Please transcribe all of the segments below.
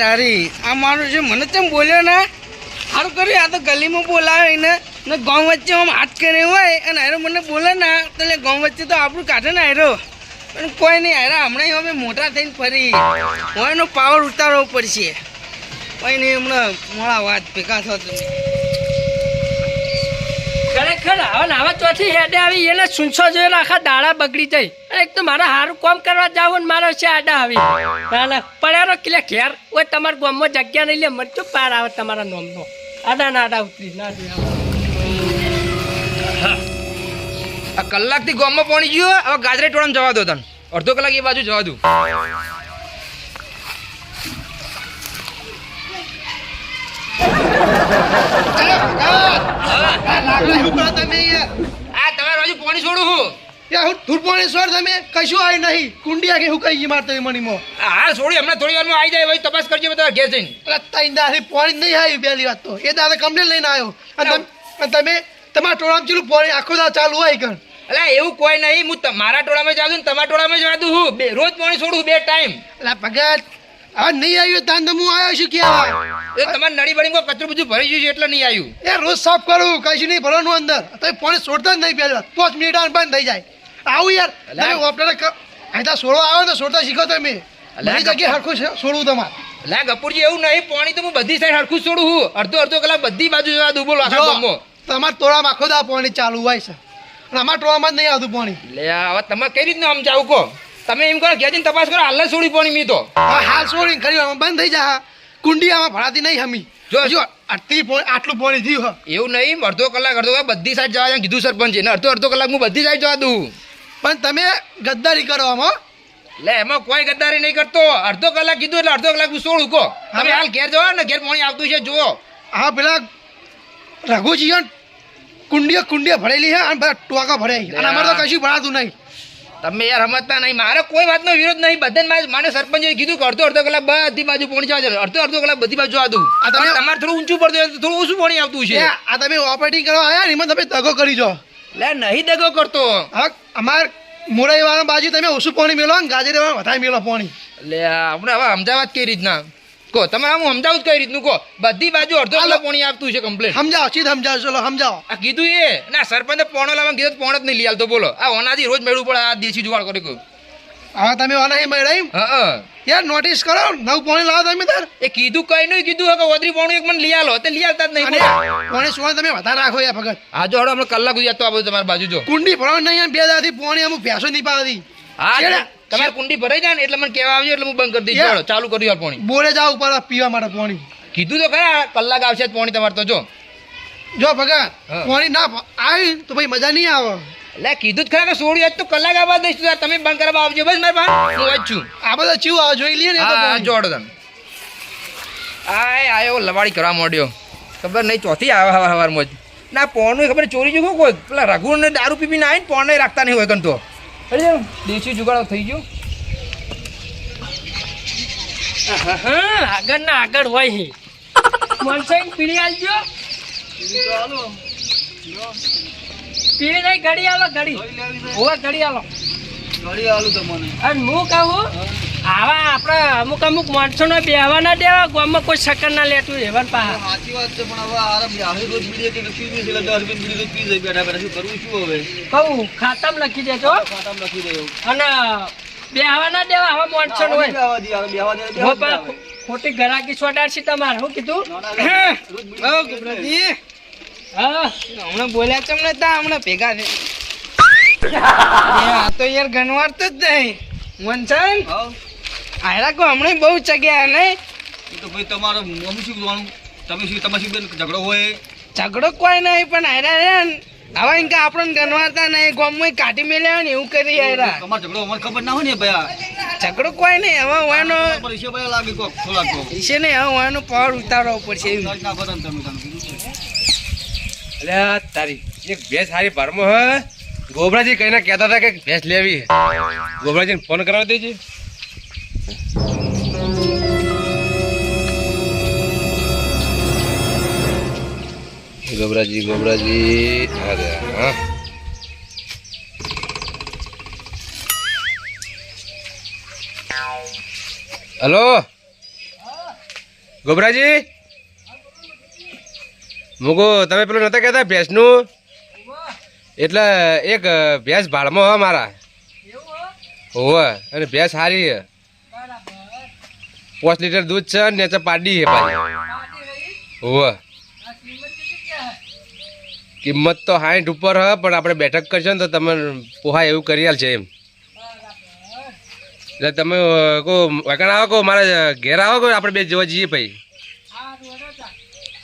તારી. આ મારું છે મને તેમ બોલ્યો ને સારું કર્યું, આ તો ગલીમાં બોલાવે ને ગામ વચ્ચે આમ હાથ કરે હોય અને હારો મને બોલે ને, એટલે ગામ વચ્ચે તો આપણું કાઢે ને હારો. પણ કોઈ નહીં, હારા હમણાં અમે મોટા થઈને ફરી. હું એનો પાવર ઉતારવો પડશે. કોઈ નહીં, હમણાં મોડા વાત ભેગા થતો ખરેખર આવા ને આવા ચોથી હેડે આવી એને સુનસો જોયો આખા દાડા બગડી જાય. અને એક તો મારે સારું કામ કરવા જાવ ને મારો છે આડા આવી. ના ના કે કિલે ઘેર. ઓય, તમારા ગામમાં જગ્યા નહીં લે મરચું પાર આવે તમારા નોમનો. આડા ના આડા ઉતરી ના આ કલાકથી ગામમાં પહોંચી ગયો હવે ગાજરે ટોળામાં જવા દો તને. અડધો કલાક એ બાજુ જવા દઉં. પાણી છોડું હું ધૂરપોણેશ્વર તમે કશું આવી નહીં. કુંડી આખી હુકાઈ ગઈ મારતો મણીમાં? આ હાલ છોડી હમણાં થોડી વારમાં આવી જાય ભાઈ તપાસ કરજો બધા ઘેર જઈને તૈન દાથી પાણી નહીં આવ્યું પહેલી વાત તો. એ દાદા કમ્પ્લેન લઈને આવ્યો અને તમે તમારા ટોળામાં ચેલું પાણી? આખો દાડો ચાલુ હોય કણ એવું કોઈ નહીં. હું તમારા ટોળામાં જાઉં છું ને તમારા ટોળામાં જવા દઉં હું. રોજ પાણી છોડું બે ટાઈમ. એટલે ભગત હવે નહીં આવ્યું તાન તો હું આવ્યો છું ક્યાં? એ તમારે નળી બળીમાં કચરું બધું ભરી ગયું છે એટલે નહીં આવ્યું. એ રોજ સાફ કરું કશું નહીં ભરવાનું અંદર. તો પાણી છોડતા જ નહીં પહેલા. પાંચ મિનિટ આને બંધ થઈ જાય. આવું યાર. તમે ઓપરેટર અહીંતા સોળો આવે ને છોડતા શીખો તમે. બધી જગ્યાએ હરખું છોડવું તમારે. લા ગપુરજી એવું નહીં પાણી તો હું બધી સાઈડ હરખું છોડું હું અડધો અડધો કલાક બધી બાજુ જવા દઉં બોલો આખા ગામમાં. ટોળામાં આખો દા પાણી ચાલુ હોય છે. અને અમારા ટોળામાં જ નહીં આવતું પાણી. લે હવે તમે કઈ રીતના સમજાવું કહો? તમે એમ કરો ઘેર જઈને તપાસ કરો હાલ જ છોડી પાણી મી તો. હાલ છોડી કરી બંધ થઈ જા. કુંડી આમાં ભરાતી નહીં હમી. જો. જો આટલી આટલું પોણી થયું એવું નહીં અડધો કલાક અડધો કલાક બધી સાઈડ જવા કીધું સરપંચે ને અડધો અડધો કલાક હું બધી સાઈડ જવા દઉં. પણ તમે ગદ્દારી કરો આમાં લે એમાં કોઈ ગદ્દારી નહીં કરતો. અડધો કલાક કીધું એટલે અડધો કલાક હું છોડું કહો. તમે હાલ ઘેર જવા ને ઘેર પાણી આવતું છે જુઓ. આ પેલા રઘુજી કુંડીઓ કુંડીઓ ભરેલી છે અને બધા ટોકા ભરાય અને અમારે તો કશું ભરાતું નહીં. તમે યાર સમજતા નહીં. મારે કોઈ વાતનો વિરોધ નહીં. બધાને મારે મને સરપંચે કીધું કે અડધો અડધો કલાક બધી બાજુ પોણી જવા અડધો અડધો કલાક બધી બાજુ જવા દઉં આ તમે- તમારે થોડું ઊંચું પડતું થોડું ઓછું પાણી આવતું છે. આ તમે ઓપરેટિંગ કરવા આવ્યા ને એમાં તમે દગો કરી જો. લે નહીં દગો કરતો. અમાર મોરાઈ વાળા બાજુ તમે ઓછું પાણી મેલો ને ગાજરી વાળા વધારે મેળવો પાણી. લે આપણે હવે અમદાવાદ કઈ રીતના? કહો તમે આમ સમજાવું કઈ રીતનું કો બધી બાજુ અડધો કિલો પોણી આવતું છે કમ્પ્લેટ સમજાવો સીધ સમજાવો ચલો સમજાવો. આ કીધું એ. ના સરપંચે પોણો લાવવા કીધું તો પોણો જ નહીં લઈ આવતો બોલો. આ ઓનાથી રોજ મેળવું પડે આ દેશી જુગાડ કરી કહ્યું હવે તમે વાળા મેળાઈ યાર નોટિસ કરો નવું પોણી લાવો તમે તાર. એ કીધું કઈ નહીં કીધું હવે ઓદરી પોણું એક મને લઈ આલો. તે લઈ આવતા જ નહીં પોણી. સુવા તમે વધારે રાખો યાર ભગત. હા જો હડો હમણાં કલાક સુધી તો આ બધું તમારી બાજુ જો. કુંડી ભરવા નહીં બે દાથી પોણી અમુક ભેંસો નહીં પાવતી હા. તમારી કુંડી ભરાઈ જાય ને એટલે મને કહેવા આવજો એટલે હું બંધ કરી દઈશ. ચાલુ કરી યાર પાણી. બોલે જાવ ઉપર પીવા માટે પાણી. કીધું તો ખરા કલાક આવશે જ પાણી તમારે તો જો. જો ભગા. પાણી ના આવી તો ભાઈ મજા નહીં આવે. એટલે કીધું જ ખરા કે સોડી આજ તો કલાક આવવા દઈશ તો તમે બંધ કરવા આવજો. બસ મારે પાસે હું જ છું. આ બધા ચીવ આવે જોઈ લઈએ ને જોડો તમે. આય આયો લવાડી કરવા માંડ્યો. ખબર નહીં ચોથી આવે હવા હવારમાં જ ના પોણું ખબર ચોરી જવું કોઈ? પેલા રઘુ ને દારૂ પીપીને આવીને પોણે રાખતા નહીં હોય કન તો. અરે જાઓ, દેશી જુગાડો થઈ ગયો. હા આગળ ના આગળ હોય હે. મનસાઈ પીડી આલજો. પીડી નહીં ઘડી આલો ઘડી હોવે ઘડી આલો. અને હું. કહું આવા આપણે અમુક અમુક માણસો ને બેહવા ના દેવા ગામમાં કોઈ સકર ના લેતું એવા પાહા. સાચી વાત છે પણ હવે આ બ્યાહી રોજ બીડી કે પી નહીં એટલે દસ રૂપિયા બીડી પી જાય બેઠા બેઠા શું કરવું શું હવે? કહું ખાતામ લખી દેજો. ખાતમ લખી દેજો. અને બેહવા ના દેવા આવા માણસો હોય. બેહવા દે હવે બેહવા દે ખોટી ગરાકી સોટાડશી તમારે શું કીધું? હા હમણાં બોલ્યા ચમ નતા હમણાં ભેગા છે આ તો યાર ગણવાર તો જ નહીં. મનસન હા. આયરા કો હમણાં બહુ ચગ્યા નહીં તો ભાઈ તમારો મમ્મી શું જોવાનું તમે શું તમારે શું ઝઘડો હોય? ઝઘડો કોઈ નહીં પણ આયરા રે હવે ઇનકે આપણને ગણવારતા નહીં ગોમમાં કાઢી મેલ્યા ને એવું કરી આયરા. તમારો ઝઘડો અમારે ખબર ના હોય ને ભાઈ ઝઘડો કોઈ નહીં હવે વાનો પૈસા ઈશે ભાઈ લાગે કો થોડાક વિશે નહીં હવે વાનો પાવર ઉતારવો પડશે એવું ના કરો તમે તમે અલ્યા તારી એક ભેંસ હારી ભરમો હે. ગોબરાજી કઈને કહેતા હતા કે ભેંસ લેવી ગોબરાજીને ફોન કરાવી દેજે. ગોબરાજી ગોબરાજી અરે હા. હલો? ગોબરાજી? મુગો તમે પેલું નતા કહેતા ભેંસનું? એટલે એક ભેંસ ભાડમાં હ મારા. હોવે અને ભેંસ સારી પાંચ લીટર દૂધ છે ને નેચે પાડી હે પાછી હોવે કિંમત તો સાઠ ઉપર હ પણ આપણે બેઠક કરશો ને તો તમે પોહાય એવું કરી છે એમ. એટલે તમે કહો કો વગણ આવો કો મારા ઘેર આવો કો આપણે બે જોવા જઈએ પછી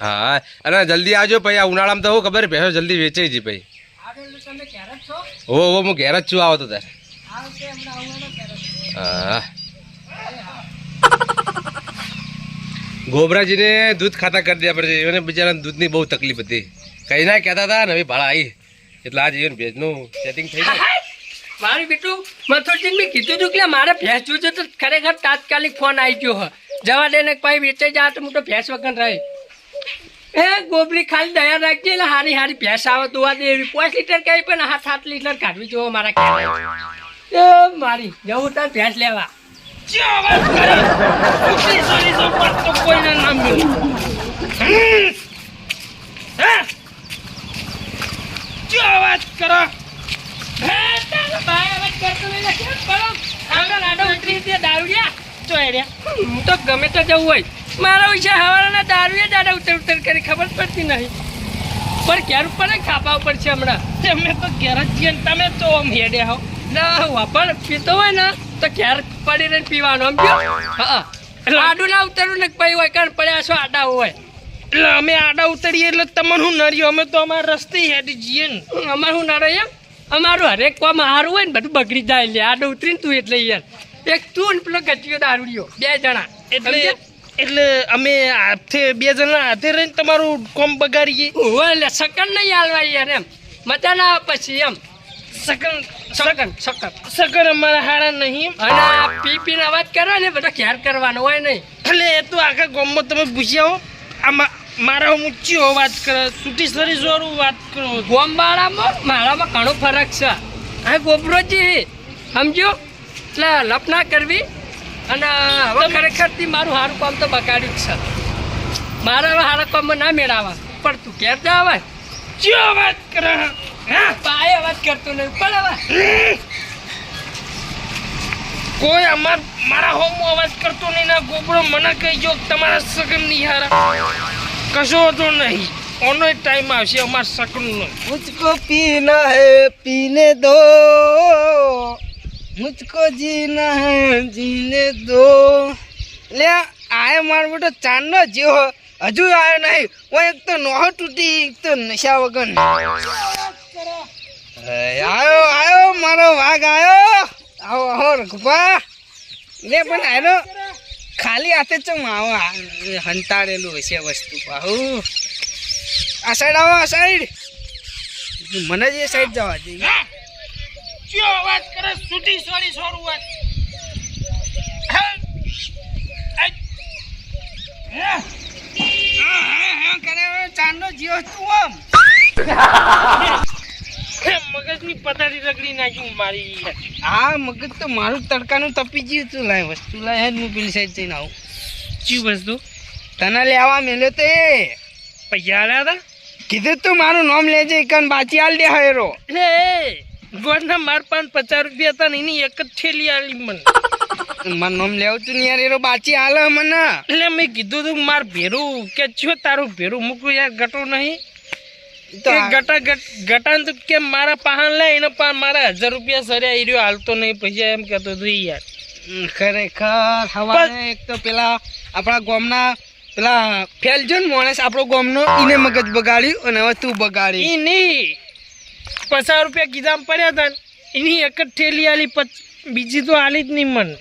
હા અને જલ્દી આવજો પછી આ ઉનાળામાં તો હું ખબર પહેલો જલ્દી વેચાઈ જઈ ભાઈ. હો હું ઘેર જ છું આવો તો તાર. હા. ગોબરાજીને દૂધ ખાતા કરી દેવા પડશે. એને બિચારાને દૂધની બહુ તકલીફ હતી. કઈ ના કહેતા હતા ને ભાડા આવી એટલે આ એને ભેજનું સેટિંગ થઈ ગયું. મારું બેટું મથુરજી મેં કીધું હતું કે મારે ભેંસ જોજો તો ખરેખર તાત્કાલિક ફોન આવી ગયો જવા દે ને પછી વેચાઈ જા તો હું ભેંસ વગર રહી. એ ગોબરી ખાલી દયા રાખજે, એટલે હારી હારી ભેંસ આવે તો આ એવી પાંચ લીટર કઈ પણ હાથ સાત લીટર કાઢવી જોવો મારા એ મારી, જવું તાર ભેંસ લેવા. ચા વાત કરે સુટી સોરી સો વાત તો કોઈને ના હમ. હા વાત કરો ને. તો ગમે તો જવું હોય મારા વિશે હવાના દારૂએ દાડા ઉતર ઉતર કરી ખબર પડતી નહીં પણ ક્યારે ઉપર ખાપા ઉપર છે હમણાં તમે ઘેર જ તમે તો આમ હેડે હો ના વાપર પીતો હોય ને તો ક્યારે પડી રહીને પીવાનું સમજો હા. આડું ના ઉતરવું ને પછી હોય કારણ પડ્યા છો આડા હોય. એટલે અમે આડા ઉતરીએ એટલે તમને હું નર્યો અમે તો અમારા રસ્તે હેડી જઈએ ને. અમારું હું નરે એમ? અમારું હરેક કોમ હારું હોય ને બધું બગડી જાય લે. આડો ઉતરીને તું એટલે યાર. એક તું ને પેલો ગચિયો દારૂડિયો બે જણા. એટલે? એટલે અમે હાથે બે જણા હાથે રહીને તમારું કોમ બગાડીએ. હોય એટલે સકન નહીં હાલવા યાર એમ. મજા ના આવે પછી એમ. સકન સકન સકન. સકન. અમારા હાડા નહીં. અને આ પી પીને અવાજ કરો ને બધા ઘેર કરવાનો હોય નહીં. એટલે એ તો આખા ગામમાં તમે પૂછી આવો આમાં મારા હું ઊંચી વાત કરે સરી જોરું વાત કરો. ગોમવાળામાં મારામાં ઘણો ફરક છે. આ ગોબરોજી સમજો એટલે લપના કરવી. અને હવે ખરેખરથી મારું સારું કામ તો બગાડ્યું જ છે. મારા હવે સારા કામમાં ના મેળાવા. પણ તું ઘેર જા હવે ચિયો વાત કરે. હા પાય અવાજ કરતો નહીં. પણ કોઈ અમાર મારા હોમો અવાજ કરતો નહીં. ના ગોબરો મને કહી જો તમારા સગન નિહારા. કશો હતો નહીં. ઓનો ટાઈમ આવશે અમાર સગનનો. મુજકો પીના હે પીને દો. મુજકો જીના હે જીને દો. લે આય માર બેટો ચાંદનો જેવો. હજુ આવ્યો નહીં. હું એક તો નોહ તૂટી એક તો નશા વગર આયો આયો મારો વાઘ આયો. આવો આવો રઘુભા. લે પણ આનો ખાલી હાથે ચમ આવો હંતાડેલું હશે વસ્તુ પાહુ આ સાઈડ આવો આ સાઈડ મને જ એ સાઈડ જવા દે. ચિયો અવાજ કરે સુટી સોરી સોરું વાત. ચાંદો જીવો તું આમ. મગજની પથારી રગડી નાખ્યું મારી હા મગજ તો મારું તડકાનું તપી ગયું તું. લાય વસ્તુ લાય હું પેલી સાઈડ જઈને આવું. ચી વસ્તુ? તને લેવા મેલ્યો તે પૈસા આલ્યા હતા? કીધું તું મારું નામ લેજે એકન બાચી આલ દે હેરો લે ગોળના માર પાંચ પચાસ રૂપિયા હતા ને એની એક જ થેલી આલી મને. મારું નામ લેવું તું યાર એરો બાચી આલે મને. એટલે મેં કીધું તું માર ભેરું કે છો તારું ભેરું મૂકું યાર ઘટું નહીં. ગટા ગટાન તો કે મારા પાહન લે એનો મારા હજાર રૂપિયા સર્યા રહ્યો હાલતો નહીં પૈસા એમ કહેતો હતો યાર. ખરેખર હવારે એક તો પેલા આપણા ગામના પેલા ફેલજો ને માણસ આપણો ગામનો ઈને મગજ બગાડ્યું અને હવે તું બગાડી. ઈ નહીં. પચાસ રૂપિયા કીધામ પડ્યા હતા એની એક જ ઠેલી આલી બીજી તો આલી જ નહીં મને.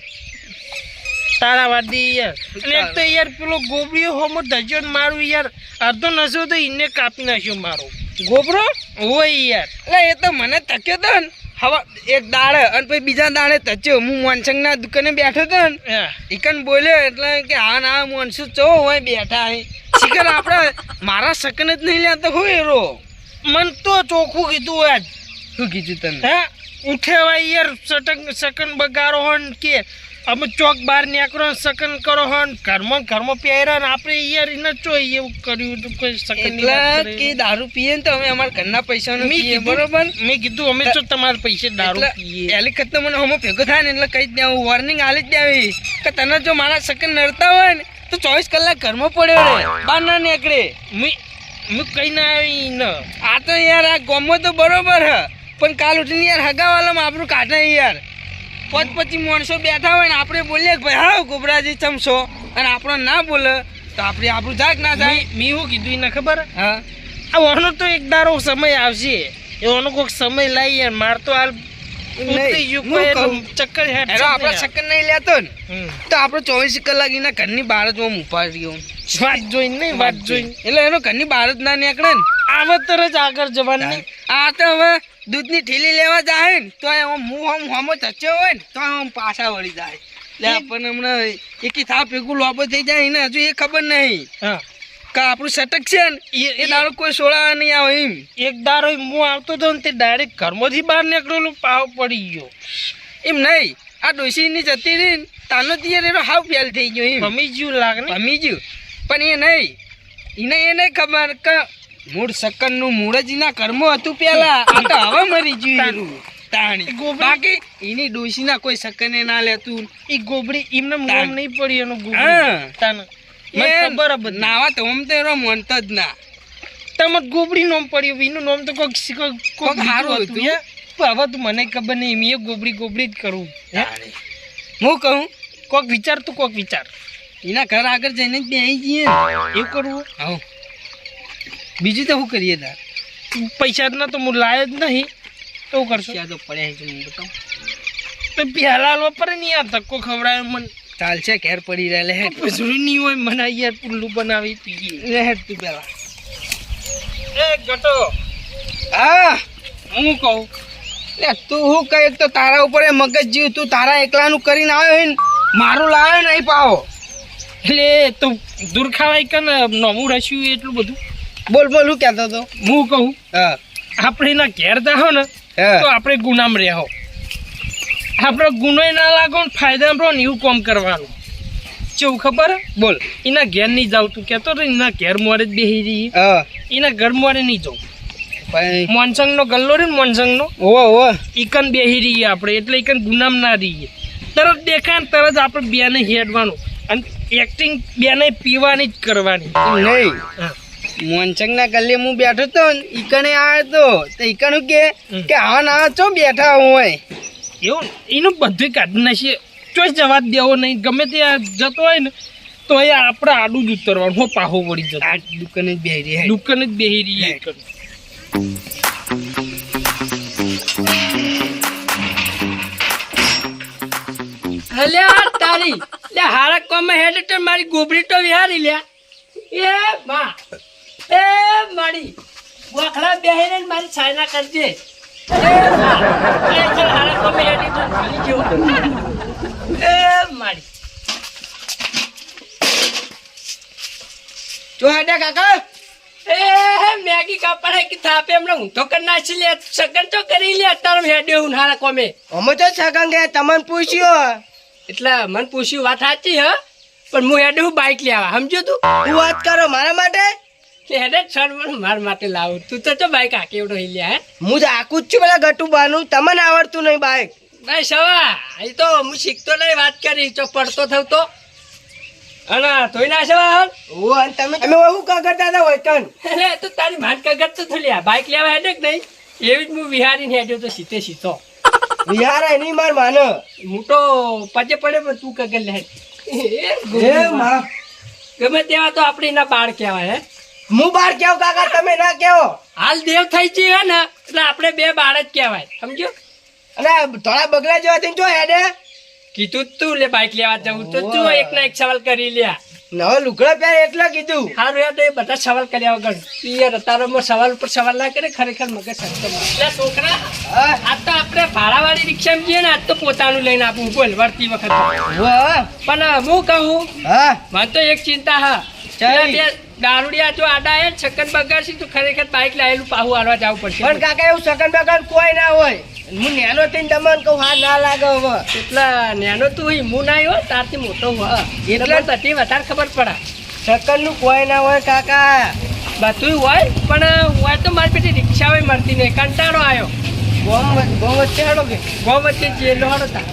તારા વાદી યાર. અને એક તો યાર પેલો ગોબડીઓ હોમો ધજ્યો મારું યાર અડધો નશો તો એને કાપી નાખ્યો મારો. ગોબરો? હોય યાર. એટલે એ તો મને તક્યો તો ને. હવા એક દાડે અને પછી બીજા દાડે તચ્યો હું મોનસંગના દુકાને બેઠો તો ને. ઈકન બોલ્યો એટલે કે હા ના મોનસુ ચો હોય બેઠા હે. ચિકન આપણે મારા સકન જ નહીં લેતો હોય રો મન તો ચોખ્ખું કીધું હોય શું કીધું તને? હા ઉઠેવાય યાર સટક સકન બગારો હોય ને કે. અમે ચોક બહાર નીકળો સકન કરો હો ને ઘરમાં ઘરમાં પહેર્યા ને આપણે યાર એને ચો એવું કર્યું તો કોઈ સકન એટલે કે દારૂ પીએ ને તો અમે અમારા ઘરના પૈસા નો પીએ બરોબર? મેં કીધું અમે તો તમારા પૈસે દારૂ પીએ. એટલે વખત મને હમો ભેગો થાય ને એટલે કહી જ દેવું વોર્નિંગ આલી જ દેવી કે તને જો મારા સકન નડતા હોય ને તો ચોવીસ કલાક ઘરમાં પડ્યો રે બહાર ના નીકળે. મેં મેં કઈ ના આવી ન. આ તો યાર આ ગોમો તો બરોબર હ પણ કાલ ઉઠીને યાર હગાવાલામાં આપણું કાઢે યાર. પોત પછી માણસો બેઠા હોય ને આપણે બોલીએ કે ભાઈ હા ગોબરાજી ચમશો અને આપણો ના બોલે તો આપણે આપણું જાગ ના થાય મેં શું કીધું એને ખબર? હા. આનો તો એક દારો સમય આવશે. એવાનો કોઈક સમય લાવી યાર માર તો હાલ હું. ચક્કર આપણે ચક્કર નહીં લેતો ને. તો આપણે ચોવીસ કલાક એના ઘરની બહાર જ ઊભા રહ્યો વાત જોઈને નહીં વાત જોઈને. એટલે એનો ઘરની બહાર જ ના નીકળે ને. આવતર જ આગળ જવાનું. આ તો હવે દૂધની ઠેલી લેવા જાય ને તો આમ મું આમ હોમો ચચ્યો હોય ને તો આમ પાછા વળી જાય. એટલે આપણને હમણાં એકી થાપ ભેગું લોબો થઈ જાય એને હજુ એ ખબર નહીં. હા. કે આપણું સટક છે ને એ- દાડો કોઈ સોળા નહીં આવે એમ. એક દાડો હું આવતો હતો ને તે ડાયરેક્ટ ઘરમાંથી બહાર નીકળેલું પાવ પડી ગયો. એમ નહીં. આ ડોસીની જતી રહી ને તાનો તિયર એનો હાવ ફેલ થઈ ગયો એમ. હમી ગયું લાગે હમી ભમી ગયું. પણ એ નહીં. એને એ નહીં ખબર કે મૂળ સકનનું મૂળ જ ના કર્મો હતું પેલા આ તો હવે મરી ગયું તાણી બાકી એની ડોશીના કોઈ સકને ના લેતું. એ ગોબડી એમને મોમ. નહીં પડી એનું. ગોબડી નાવા તો આમ તો એનો મનત જ ના. તમે ગોબડી નોમ પડ્યું. એનું નામ તો કોઈક કોઈક સારું હતું. હવે તો મને ખબર નહીં. મેં ગોબડી ગોબડી જ કરું. હું? કહું? કોક વિચાર તું કોક વિચાર. એના ઘર આગળ જઈને જ બેસી જઈએ એવું કરવું હા. બીજું તો શું કરીએ તાર? પૈસા ના તો હું લાયો જ નહીં. તો હું કરશું? ત્યાં તો પડ્યા છે મને બતાવ. તો પહેલા વાપરે નહીં આ ધક્કો ખવડાયો મને. ચાલશે ઘેર પડી રહ્યા લે હેડ નહીં હોય મને યાર પુલ્લું બનાવી પીએ લે તું પહેલાં. એ ગટો. હા. હું કહું? લે તું શું કહે તો તારા ઉપર મગજ જીવ તું તારા એકલાનું કરીને આવ્યો હોય ને મારું લાવ્યો નહીં પાવો. એટલે તો દૂર ખાવાય કે ને નવું રસ્યું એટલું બધું? બોલ બોલ હું કહેતો હતો. હું કહું? હા. આપણે એના ઘેર જાહો ને તો આપણે ગુનામ રહો આપણો ગુનો ના લાગો ને ફાયદા રહો ને એવું કોમ કરવાનું. કેવું ખબર? હે? બોલ. એના ઘેર નહીં જાવ તું કહેતો તો એના ઘેર મોડે જ બેસી રહી. એના ઘર મોરે નહીં જાઉં. મોનસંગ નો ગલ્લો રે ને મોનસંગ નો હો ઓવો ઈકન બેહી રહીએ આપણે એટલે ઈકન ગુનામ ના રહીએ. તરત દેખાય ને તરત આપણે બેને હેડવાનું. અને એક્ટિંગ બેને પીવાની જ કરવાની. નહીં. હા. મોનચંગના ગલ્લે હું બેઠો તો ને ઈકણે આવ્યો તો તો ઈકણ કે. કે આવા ના ચો બેઠા હોય? એવું એનું બધું કાઢી નાખીએ. ચોઈ જવા જ દેવો નહીં ગમે ત્યાં જતો હોય ને તો એ આપણે આડું જ ઉતરવાનું હો પાહો વળી જતો. આ દુકાને જ બેહી રહી દુકાન જ બેહી રહીએ હલ્યા અલ્યા તારી લે હારા કોમે હેડ તો મારી ગોબરી તો વિહારી લ્યા. એ માં એ મારી વખડા બેહીને મારી છાયના કરજે. કાકા. એ મેગી કાપડે કે થાપે એમને હું તો કરી નાખી લે સગન તો કરી લે તાર હેડે હું હારા કોમે. અમે તો સગન ગયા તમને પૂછ્યો એટલે મને પૂછ્યું વાત સાચી હ પણ હું હેડે હું બાઇક લેવા સમજો તું? તું વાત કરો મારા માટે? હેડે છડ માર માટે લાવું. તું તો તો બાઈક હાકે એવડો હઈ હે? હું તો આકું જ છું પેલા ગટુ બાનું. તમને આવડતું નહીં બાઈક. ભાઈ સવા એ તો હું શીખતો નહીં વાત કરી. તો પડતો થતો અને તોય ના સવા ઓ અને તમે તમે શું કરતા હતા વૈકન એટલે તો તારી માન કગર તો થોડી બાઇક લેવા હેડે કે નહીં? એવી જ હું વિહારીને હેડ્યો તો સીતે સીતો વિહાર એની માર માનો. હું તો પચે પડે પણ તું કગર લે. એ મા. ગમે તેવા તો આપણે એના બાળ કહેવાય હે. હું બાર કેવ કાકા તમે ના કેવો? હાલ દેવ થઈ જઈએ ને એટલે આપણે બે બાળ જ કહેવાય સમજો અને થોડા બગલા જેવા થઈને જો હેડે. કીધું તું લે બાઇક લેવા જવું તો તું એક ના એક સવાલ કરી લ્યા નવો લુકડા પહેર એટલે કીધું. સારું યાર એ બધા સવાલ કર્યા વગર. પિયર તારોમાં સવાલ ઉપર સવાલ ના કરે ખરેખર મગજ શકતો એટલે છોકરા આ તો આપણે ભાડાવાળી રિક્ષામાં જઈએ ને આજ તો પોતાનું લઈને આપું બોલ વળતી વખત. પણ હું કહું હા. મને તો એક ચિંતા હા. બે દારૂડિયા જો આડા એ છકન છક્કન બગાડશી તો ખરેખર બાઇક લાયેલું પાહુ આડવા જવું પડશે. પણ કાકા એવું છકન બગન કોઈ ના હોય. હું નેનો થઈને તમને કહું હા ના લાગે હવે. એટલા નેનો તું હોય હું ના હોય તારથી મોટો હોય એટલે તતી વધારે ખબર પડે. સકનનું કોઈ ના હોય કાકા. બધું હોય પણ હોય તો મારી પેટી રિક્ષા હોય મળતી નહીં. કંટાળો આવ્યો. ગોમ ગોમ વચ્ચે હાડો કે? ગોમ વચ્ચે જેલો હાડો તા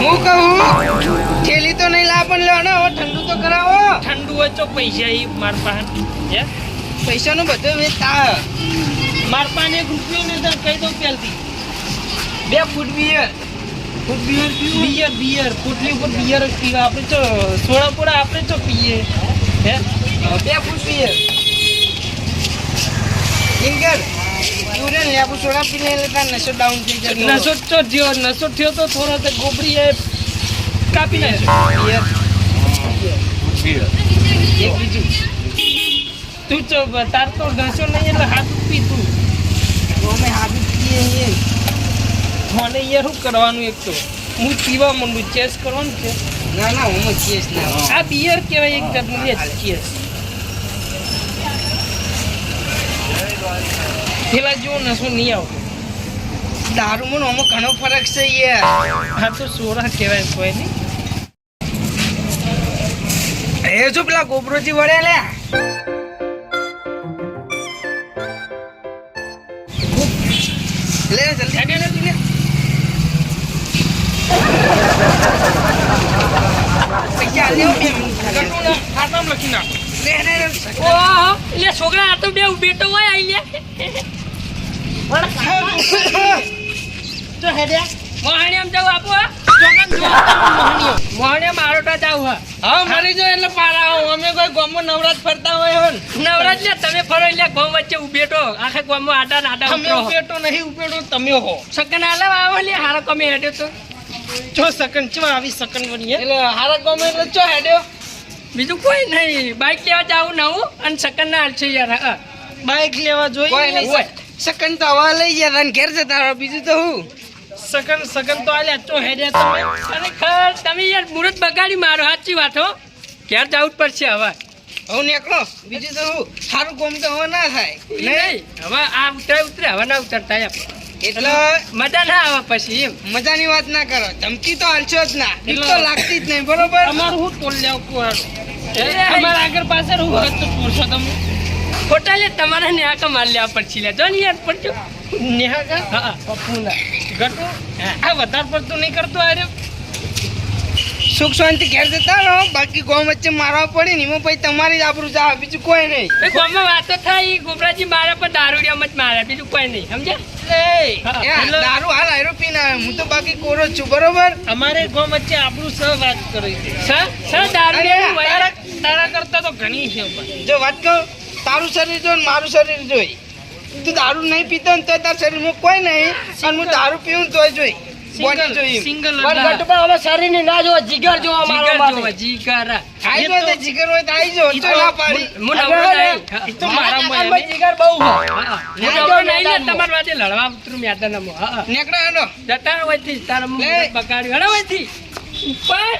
હું કહું થેલી તો નહીં લા પણ લેવાનો હવે ઠંડુ તો કરાવો. ઠંડુ હોય તો પૈસા એ માર પાસે હે? બધો બધું તા માર પાસે એક રૂપિયો ને તો કહી દઉં પહેલથી. બે foot beer. Foot beer beer beer. ફૂટલી ઉપર બિયર પીવા. આપણે તો સોડા પોડા આપણે તો પીએ. હે? બે ફૂટ બિયર. ઇંગર પૂરે સોડા પીને લેતા નસો ડાઉન થઈ જાય. નસો તો થયો નસો થયો તો થોડો તો ગોબરી એ કાપી નાખ્યો તું તો તાર તો નસો નહીં એટલે હાથ પી તું. અમે હાબી પીએ મને યાર શું કરવાનું એક તો? હું પીવા માંડું ચેસ કરવાનું છે? ના ના હું ચેસ ના આ બિયર કહેવાય એક જાતનું ચેસ. પેલા જો નશો નહીં આવતો. દારૂમાં આમાં ઘણો ફરક છે યાર. હા તો સોરા કહેવાય કોઈ નહીં. એ જો પેલા ગોબરોજી વળે લે લે જલ્દી. આગળ નથી લે. પૈસા લેવો બે મિનિટ ખાતામાં લખી નાખો. એટલે છોકરા આ તો બે બેટો હોય લે. જો જો આવો. અમે કોઈ ગામમાં નવરાત ફરતા હોય હન નવરાજ લે તમે ફરો એટલે ગામ વચ્ચે ઉભેટો. આખા ગામમાં આડા આડા અમે ઉતરો ઉપેટો નહીં ઉપેટો તમે હો. સકન આલા આવો લે હારો કમે હેડ્યો તો. ચો સકન ચો આવી સકન બની એટલે હારા ગમે એટલે ચો હેડ્યો? બીજું કોઈ નહીં. બાઇક લેવા જાવું નવું અને સકન ના હાલ છે યાર હા. બાઈક લેવા જોઈએ નહીં. હોય. સકન તો હવા લઈ ગયા તને ઘેર જતા બીજું તો હું? સકન સકન તો આલ્યા તો હેડ્યા તમે ખર તમે યાર મુહૂર્ત બગાડી મારો સાચી વાત હો. ક્યારે જવું જ પડશે હવે. હું નીકળો બીજું તો હું? સારું કોમ તો હવે ના થાય નહીં. હવે આ ઉતરે ઉતરે હવે ના ઉતરતા એમ. એટલે મજા ના આવે પછી એમ. મજાની વાત ના કરો. ધમકી તો હાલશો જ ના. બીક તો લાગતી જ નહીં બરોબર? અમારું હું ટોલ લેવું કુવાડું અમારા આગળ પાછળ હું હોત તો પૂછો તમે? ખોટા લે તમારે ન્યા કમાલ લેવા પડશે લે જો ને યાર પડજો. ન્યા કા હા. પપ્પુના. ગટુ આ વધારે પડતું નહીં કરતો અરે સુખ શાંતિ ઘેર જતા રહો. બાકી ગોમ વચ્ચે મારવા પડે ને એમાં પછી તમારી જ આબરૂ જા બીજું કોઈ નહીં. ગોમમાં ગામમાં વાતો થાય ગોબરાજી મારા પર એમ જ મારે. બીજું કોઈ નહીં. સમજ્યા? દારૂ હાલ આયરો પીને આવ્યો. હું તો બાકી કોરો જ છું બરોબર? અમારે ગોમ વચ્ચે આપણું સહ વાત કરી છે. સર સર દારૂડિયાનું અરે, તારા તારા કરતા તો ઘણી છે જો વાત કહું તારું શરીર જો ને મારું શરીર જોઈ. તું દારૂ નહીં પીતો ને તો તારા શરીરમાં કોઈ નહીં. અને હું દારૂ પીવું ને તોય જોઈ. બોડી જોઈ સિંગલ શરીરની ના જો જીગર જો જીગર જોવા, જીગર. આઈ જો તે જીગર હોય તો આઈ જો તો ના પાડી. હું નવરો નહીં. તો મારા મોય જીગર બહુ હું નવરો નહીં ને તમારા વાતે લડવા ઉતરું મેદાનમાં. હા હા. નીકળો હેડો. જતા રહો અહીંથી. તારા મું લે. બગાડ્યું. હેડો અહીંથી. ઉપર.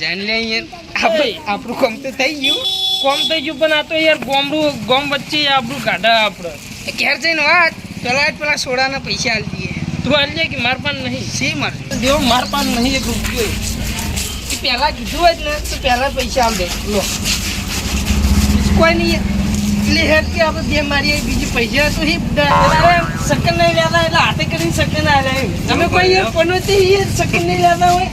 જાણ લે આપણે- આપણું કામ તો થઈ ગયું. કોમ થઈ ગયું પણ આ તો યાર ગોમડું ગોમ વચ્ચે આપણું ગાડા આપણે. ઘેર જઈને વાત. પેલા પેલા સોડાના પૈસા આલી દઈએ. તું હાલ જાય કે માર પાન નહીં? સી માર? દેવો માર પાન નહીં એક રૂપિયો. એ પહેલા કીધું હોય ને તો પહેલા પૈસા આમ દે લો. કોઈ નહીં એટલે હેડ કે આપણે બે મારીએ બીજી પૈસા તો એ સકન નહીં લેતા એટલે હાથે કરીને સકન એમ. તમે કોઈ પનોતી એ સકન નહીં લેતા હોય?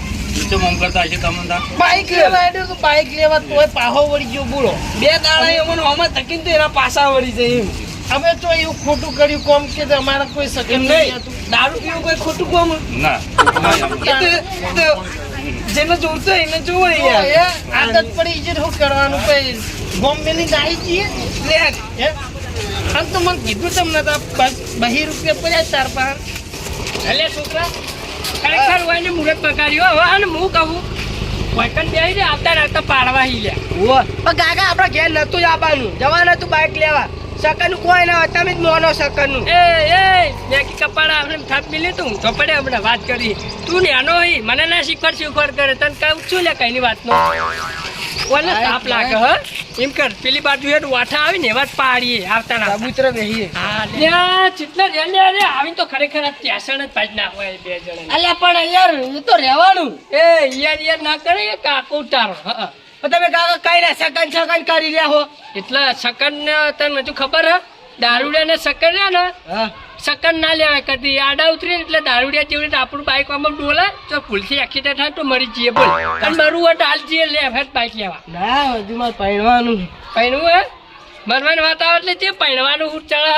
બાઈક લેવા હેડ્યો તો લેવા તોય પાહો વળી ગયો બોલો. બે દાડા એ મને હોમાં થકીને તો એના પાસા વળી જાય એમ. અમે તો એવું ખોટું કર્યું કોમ કે અમારા કોઈ સગન નહીં. દારૂ પીવું કોઈ ખોટું કોમ? ના. જેને જોતું હોય એને જોવો યાર. આદત પડી જે શું કરવાનું કઈ ગોમ મેલી નાઈ જઈએ. લે. આમ તો મને કીધું તમને તો બહી રૂપિયા પડ્યા ચાર પાંચ એટલે છોકરા ખરેખર હોય ને મુહૂર્ત બગાડ્યો હવે અને હું કહું? વૈકન બેહી રે આવતા રાતા પાડવા હી લ્યા. પણ કાકા આપણા ઘેર નતું જ આવવાનું જવાનું હતું બાઇક લેવા. સકન કોઈ ના તમે જ મોનો સકનનું એ એ મેં કી કપાળા આપણે થાપ મિલી તું તો પડે હમણાં વાત કરી. તું નાનો હી મને ના શીખવાડ શીખવાડ કરે. તને કહું છું લે કઈની વાતનો? ઓલે તાપ લાગે હ? એમ કર પેલી બાજુ હેડ વાઠા આવી ને એવા જ પાડીએ આવતા ના કબૂતર બેહીએ. હા લે. ચિતલે રે લે રે આવી તો ખરેખર આ ત્યાસણ જ પાજ ના હોય બે જણા અલ્યા પણ યાર એ તો રહેવાનું. એ યાર યાર ના કરે કાકો ઉતારો. હા. તમે કાકા કઈ રહ્યા સકન સકન કરી રહ્યા હો? એટલે સકન ને તને હજુ ખબર હે? દારૂડિયા ને સકન રહ્યા ને? સકન ના લેવાય કદી આડા ઉતરી એટલે દારૂડિયા જેવી આપણું બાઇક આમાં ડોલે તો ભૂલથી એક્સિડન્ટ થાય તો મરી જઈએ બોલ. અને મરવું હોય તો હાલ જઈએ લે હેઠ બાઇક લેવા. ના હજુ મારે પહેરવાનું પહેણવું હે? મરવાની વાત આવે એટલે જે પહેણવાનું હું ચાલે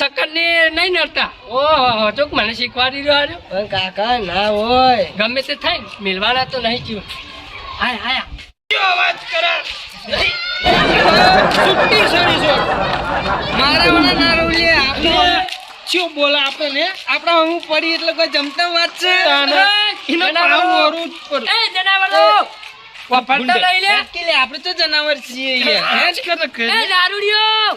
સકન ને નહીં નડતા. ઓહો ચોક મને શીખવાડી રહ્યો હાર્યો. કાકા ના હોય. ગમે તે થાય મિલવાના તો નહીં જીવ હાય હાયા મારે મને ના રહું આપણે શું બોલે આપણે આપણે હું પડી એટલે કોઈ જમતા વાત છે? એનો ભાવ મોરું જ પડે. એ જનાવરો. વફાડતા લઈ લે. નક્કી લે આપણે તો જનાવર છીએ યાર હે જ કરે એ દારૂડિયો.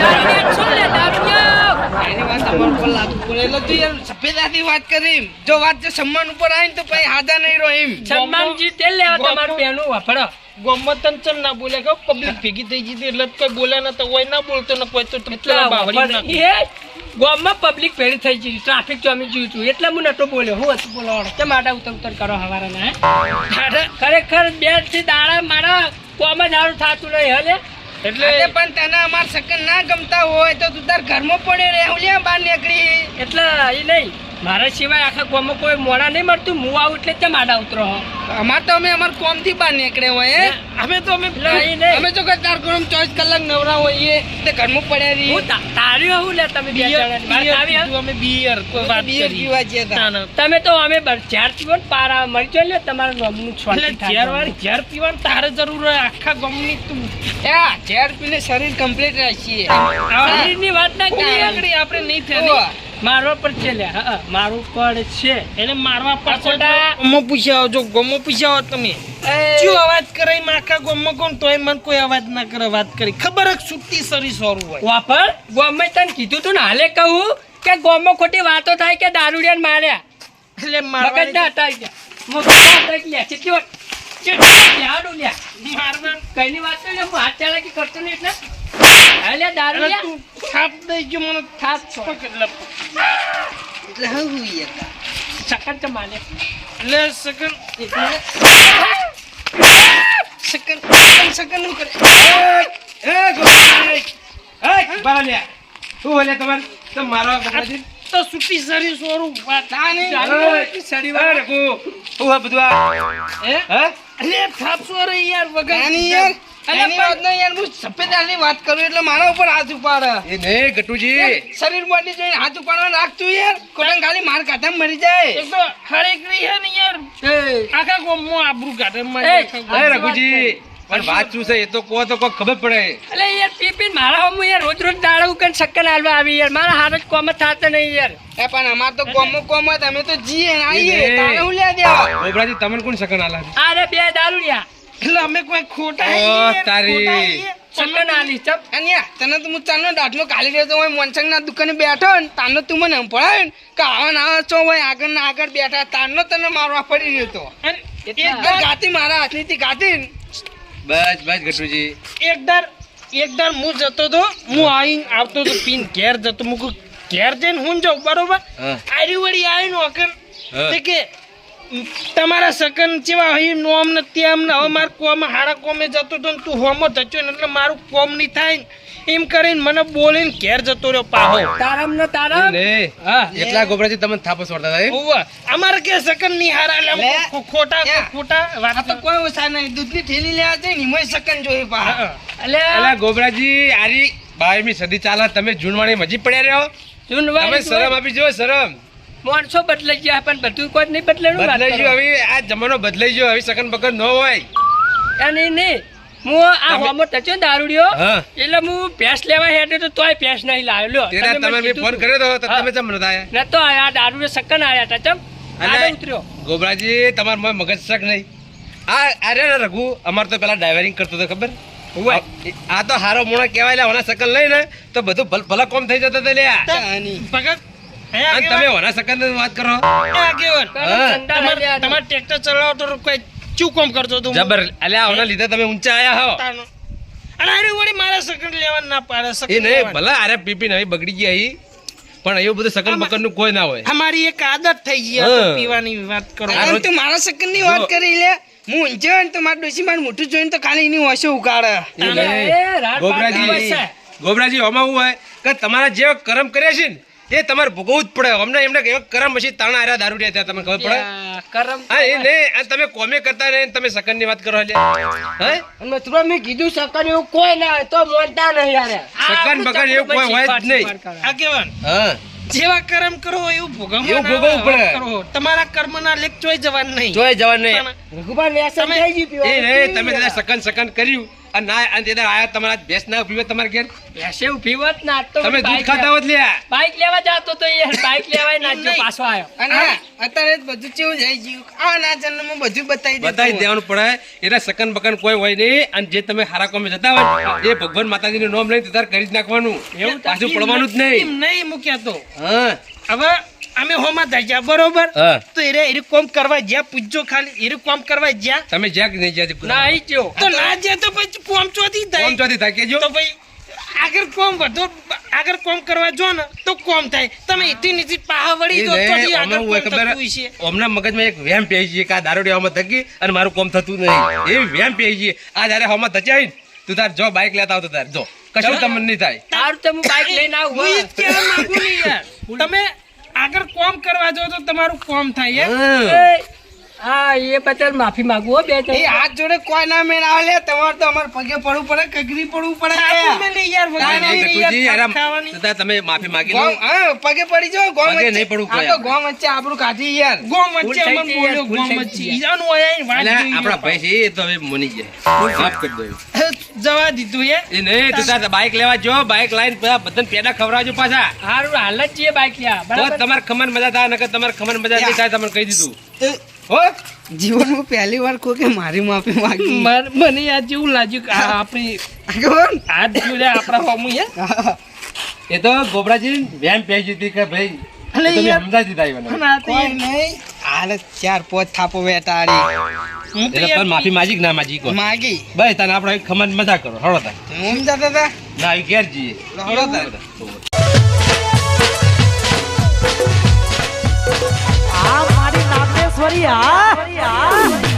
દારૂડિયો છોડ લે દારૂડિયો. એની વાત અમારા ઉપર લાગુ પડે. એટલે તું યાર સફેદાથી વાત કરી. જો વાત જે સન્માન ઉપર આવી તો પછી હાજા નહીં રહો એમ. સન્માનજી તેલ લેવા તમારું બેનું વફાડો ગોમતન ચમ ના બોલે? કે પબ્લિક ભેગી થઈ ગઈ એટલે કોઈ બોલે ના તો ના બોલતો ન કોઈ તો ગામમાં પબ્લિક ભેગી થઈ ગઈ ટ્રાફિક જામી જોયું હતું. એટલે હું નતો બોલ્યો. હું હતું બોલો કેમ આડા ઉતર ઉતર કરો હવારના ખરેખર બેથી દાડા મારા જ સારું થતું નહીં હલે એટલે પણ તને અમાર સકન ના ગમતા હોય તો તું તાર ઘરમાં પડે રહે હું લ્યા બહાર નીકળી? એટલે એ નહીં. મારા સિવાય આખા ગામમાં કોઈ મોડા નહીં મળતું. હું આવું એટલે કેમ આડા ઉતરો અમાર તો અમે અમાર કોમથી બહાર નીકળે હોય અમે તો અમે એ અમે તો કઈ તાર ચોવીસ કલાક નવરા હોઈએ તે ઘરમાં પડ્યા રહીએ. તારી હું લે તમે અમે બિયર. બિયર પીવા જઈએ તા. ના, ના. તમે તો અમે ઝેર પીવો ને પારા મળી જાય ને તમારું નામનું એટલે ઝેર વાળી ઝેર પીવાની તારે જરૂર હોય આખા ગામની તું. યા, ઝેર પીને શરીર કમ્પ્લીટ રાખીએ. શરીરની વાત ના કરી આગળ આપણે નહીં થાય ઓવા. મારો પર છે લે હા, મારું પડ છે. એને મારવા પડશે. ગમો પૂછ્યા જો ગમો પૂછ્યા તમે. શું અવાજ કરે માખા ગમો કોણ? તોય મને કોઈ અવાજ ના કરે વાત કરી. ખબર જ છૂટી સરી સોરું હોય. વાપર ગમે તને કીધું તું ને હાલે કહું કે ગોમમાં ખોટી વાતો થાય કે દારૂડિયાને માર્યા? એટલે મારવા ના હતા ગયા. મગજ ના કેટલી વાર કેટલી લ્યા મારવા. કઈની વાત તો હું હાથ ચાલાકી કરતો નહીં એટલે? હાલે દારૂ લે. તું થાપ દઈ ગયો મને થાપ છો. એટલે એટલે હું હું યાર. સકન તો માને એટલે સકન સકન સકનનું કરે. એ ગોબરાજી એ બારા લ્યા. શું હોલે તમાર? તો મારો ગોબરાજી તો સુટી સરી સોરું વાત. ના શરીર એ રઘુ બધું આ હે? હે? અરે થાપ સોરે યાર વગર યાર. એની વાત નહીં યાર હું સફેદાની વાત કરું એટલે મારા ઉપર હાથ ઉપાડે. એ નહીં ગટુજી. શરીર બોડી જોઈને હાથ ઉપાડવા રાખતું યાર. કોટન ખાલી માર કાઢા મરી જાય. એક તો હરેકરી હે ને યાર. આખા ગામમાં આબરૂ કાઢે મારી એ, આખા ગામમાં. અરે રઘુજી પણ વાત શું છે એ તો કહો તો કોઈ ખબર પડે. અલે યાર પી પી મારા હમું યાર રોજ રોજ દાડા ઉકન સક્કન હાલવા આવી યાર. મારા હાર જ કોમ થાતે નહીં યાર. એ પણ અમાર તો કોમો કોમ અમે તો જીએ આવીએ. તારે હું લે દેવા ગોબરાજી તમને કોણ સકન આલા અરે બે દારૂડિયા. એટલે અમે કોઈ ખોટા ઓ, તારી. ચપ અને તને તો હું ચાનો દાંતનો કાલી રહ્યો તો હોય મોનસંગ દુકાને બેઠો ને તાનો તું મને સંભળાય ને કે આવા ના છો હોય આગળ ના આગળ બેઠા તાનો તને મારવા પડી રહ્યો તો. એક ગાતી મારા હાથની ગાતી ને. બસ બસ ગટુજી. એક દર એક દર હું જતો તો હું આવીને આવતો તો પીન ઘેર જતો. હું ઘેર જઈને હું જાઉં બરોબર? આરી વળી આવીને વખર કે "ઉમ, તમારા સકન જેવા હોય નોમ નથી આમ ને હવે મારે કોમ હારા કોમે જતો તો ને તું હોમો થચો ને એટલે મારું કોમ નહીં થાય એમ કરીને મને બોલીને ઘેર જતો રહ્યો પાહો. તારમ ને તારમ. લે હા. એટલા ગોબરાજી તમને થાપો સોડતા થાય ઓવા. અમારે કે સકન નહીં હારા એટલે લે. ખોટા ખોટા વાત તો કોઈ ઓછા નહીં. દૂધની થેલી લેવા જાય ને મોય સકન જોઈએ પા હા. અલે અલા ગોબરાજી આરી બારમી સદી ચાલા તમે જૂનવાણી મજી પડ્યા રહ્યો? તમે જૂનવાણી શરમ આપી જો શરમ. માણસો બદલાઈ ગયા પણ બધું કોઈ નહીં બદલાયું બદલાઈ ગયું હવે આ જમાનો બદલાઈ ગયો હવે સકન બકન ન હોય. અને નહીં હું આ હોમો ટચો ને દારૂડિયો હા. એટલે હું ભેંસ લેવા હેડે તો તોય ભેંસ નહીં લાવ્યો તમે મેં ફોન કર્યો તો તમે જમ નતા આયા નતો આ દારૂ સકન આવ્યા હતા ચમ. અને ઉતર્યો. ગોબરાજી તમાર મોય મગજ શક નહીં. આ અરે રઘુ અમાર તો પેલા ડ્રાઈવરિંગ કરતો હતો ખબર? આ તો હારો મોણો કહેવાય લે ઓના સકલ લઈ ને તો બધું ભલ- ભલા કોમ થઈ જતો હતા લ્યા. ભગત અને તમે ઓના સકંદરની વાત કરો? તમારે ટ્રેક્ટર ચલાવો તો કોઈ શું કોમ કરતો તું? જબર. અલ્યા આવના લીધે તમે ઊંચા આયા હો. અને અરે વળી મારા સગન લેવા ના પાડે સગન એ નહીં. ભલે અરે પીપી નહીં બગડી ગઈ આઈ પણ એવું બધું સકન બકનનું કોઈ ના હોય. અમારી એક આદત થઈ ગઈ. પીવાની વાત કરો. અરે તું મારા સકનની વાત કરી લે. હું ઊંચો હોય ને તો મારા ડોસી મારું મોટું જોઈને તો ખાલી એની ઓછો ઉકાળે ગોબરાજી હોય ગોબરાજી આમાં હું હોય કે તમારા જે કર્મ કર્યા છે ને એ તમારે ભોગવવું જ પડે. અમને એમને એવા કરમ પછી તાણા આર્યા દારૂ રહ્યા તમે ખબર પડે? કરમ હા એ નહીં આ તમે કોમે કરતા રહે તમે સકનની વાત કરો એટલે હે? અને તું મેં કીધું સકન એવું કોઈ ના હોય તો મોનતા નહીં યાર. સકન બકન એવું કોઈ હોય જ નહીં. આગેવાન હા. જેવા કર્મ કરો એવું ભોગવવું એવું ભોગવવું પડે. કરો. તમારા કર્મના લેખ ચોય જવાન નહીં. જોઈ જવાન નહીં. રઘુભાઈ લેસન થઈ ગયું એ પીવાનું. તમે દાદા સકન સકન કર્યું. અને ના અને તે આયા તમારા ભેંસ ના પીવે તમારે ઘેર? ભેંસે પીવત ના તો તમે દૂધ ખાતા હોત લ્યા. બાઈક લેવા જાતો તો યાર બાઈક લેવાય ના જો પાછો આવ્યો અને અત્યારે બધું ચેવું જઈ ગયું. આ ના જન્મ બધું બતાવી બતાવી દેવાનું પડે. એટલે સકન બકન કોઈ હોય નહીં. અને જે તમે હારા કોમે જતા હોય એ ભગવાન માતાજીનું નામ લઈને તાર કરી જ નાખવાનું. એવું પાછું પડવાનું જ નહીં. નહીં મૂક્યા તો. હા હવે અમે હોમાં દજા બરોબર? તો એરે એરે કોમ કરવા જ્યાં પૂછજો ખાલી એરે કોમ કરવા જ્યાં. તમે જ્યાં નહીં જ્યાંથી ના આવી જો. તો ના જ્યાં તો પછી કોમ ચોથી કોમ ચોથી થાય કેજો. તો ભાઈ આગળ કોમ વધો આગળ કોમ કરવા જો ને તો કોમ થાય. તમે ઇતિ નીતિ પાહા વળી દો તો આગળ કોમ થતું છે ઓમના મગજમાં એક વેમ પી છે કે આ દારૂડી દેવામાં થકી અને મારું કોમ થતું નહીં. એ વેમ પી છે. આ જયારે હમણાં થચાઈ તું તાર જો બાઈક લેતા આવતો તાર જો. કશું તમને નહીં થાય. તારું તો હું બાઈક લઈને આવું હું ઈ કહેવા માંગુ ને યાર. તમે આગળ કોમ કરવા જો તો તમારું કોમ થાય યાર. હા. એ, હા માફી માંગુ હો બે એ જણ હાથ જોડે કોઈ ના મેળ આવે લે તમારે તો અમારે પગે પડવું પડે કગરી પડવું પડે. યાર, તમે માફી માંગી લો. હા પગે પડી જાઓ ગોમ વચ્ચે. નહીં પડવું આ તો ગોમ વચ્ચે આપણું કાઢી યાર. ગોમ વચ્ચે અમને બોલ્યો, ગોમ વચ્ચે. ઈજાનું હોય વાત આપણા ભાઈ છે એ તો હવે મની જાય માફ કરી દો જવા દીધું એ એ નહીં તું બાઈક લેવા જો બાઈક લાઈન બધા પેડા ખવડાવજો પાછા. હારું હાલ જ છીએ બાઈક લ્યા બરાબર? તમારે ખમણ મજા થાય નકર તમારે ખમણ મજા નહીં થાય તમને કહી દીધું. જીવનમાં પહેલી વાર કોઈ કે મારી માફી માંગી. મન- યાર જેવું લાગ્યું કે આપણી આ હાથ જોડે આપણા હોમું યાર. એ તો ગોબરાજી વેમ પહેરી હતી કે ભાઈ તો તો માફી માજી કે ના માજી માગી. ભાઈ તને આપડે ખમણ મજા કરો હળો તાર. હું જતા હતા ના ઘેર જઈએ. હળો તાર. ઈશ્વરી આ